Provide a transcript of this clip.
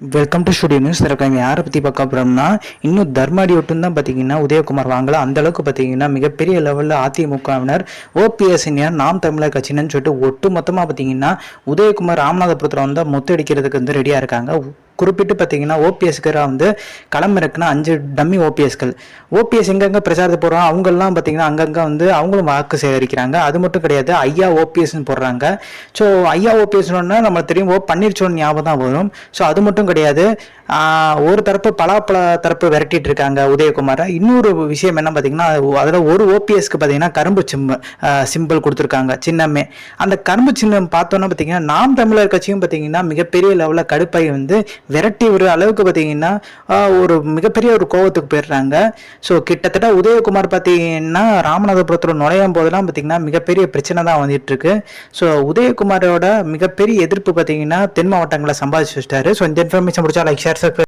Welcome to studio news திறக்காம யாரை பற்றி பார்க்க போகிறோம்னா இன்னும் தர்மாடி ஒட்டும் தான் பார்த்தீங்கன்னா உதயகுமார் வாங்கலாம் அந்த அளவுக்கு பார்த்தீங்கன்னா மிகப்பெரிய லெவலில் அதிமுகவினர் ஓபிஎஸ் நாம் தமிழர் கட்சின்னு சொல்லிட்டு ஒட்டு மொத்தமாக பார்த்தீங்கன்னா உதயகுமார் ராமநாதபுரத்தில் வந்து மொத்தடிக்கிறதுக்கு வந்து ரெடியாக இருக்காங்க. குறிப்பிட்டு பார்த்தீங்கன்னா ஓபிஎஸ்கராக வந்து களமிறக்குனா அஞ்சு டம்மி ஓபிஎஸ்கள் ஓபிஎஸ் எங்கெங்கே பிரச்சாரத்தை போடுறோம் அவங்கெல்லாம் பார்த்தீங்கன்னா அங்கங்கே வந்து அவங்களும் வாக்கு சேகரிக்கிறாங்க. அது மட்டும் கிடையாது ஐயா ஓபிஎஸ்னு போடுறாங்க. ஸோ ஐயா ஓபிஎஸ்னா நம்மளுக்கு தெரியும் ஓ பன்னீர்செல்வம் ஞாபகம் தான் வரும். ஸோ அது மட்டும் கிடையாது. ஒரு தரப்பு பலாப்பழ தரப்பு விரட்டிட்டு இருக்காங்க உதயகுமாரை. இன்னொரு விஷயம் என்ன பார்த்தீங்கன்னா அதில் ஒரு ஓபிஎஸ்க்கு பார்த்தீங்கன்னா கரும்பு சிம்ம சிம்பிள் கொடுத்துருக்காங்க சின்னமே. அந்த கரும்பு சின்னம் பார்த்தோன்னா பார்த்தீங்கன்னா நாம் தமிழர் கட்சியும் பார்த்தீங்கன்னா மிகப்பெரிய லெவலில் கடுப்பை வந்து விரட்டி ஒரு அளவுக்கு பார்த்தீங்கன்னா ஒரு மிகப்பெரிய ஒரு கோவத்துக்கு போயிடுறாங்க. ஸோ கிட்டத்தட்ட உதயகுமார் பார்த்தீங்கன்னா ராமநாதபுரத்தில் நுழையும் போதெல்லாம் பார்த்தீங்கன்னா மிகப்பெரிய பிரச்சனை தான் வந்துட்டு இருக்கு ஸோ உதயகுமாரோட மிகப்பெரிய எதிர்ப்பு பார்த்தீங்கன்னா தென் மாவட்டங்களை சம்பாதிச்சு வச்சிட்டாரு. ஸோ இந்த இன்ஃபர்மேஷன் முடிச்சா லைக் ஷேர்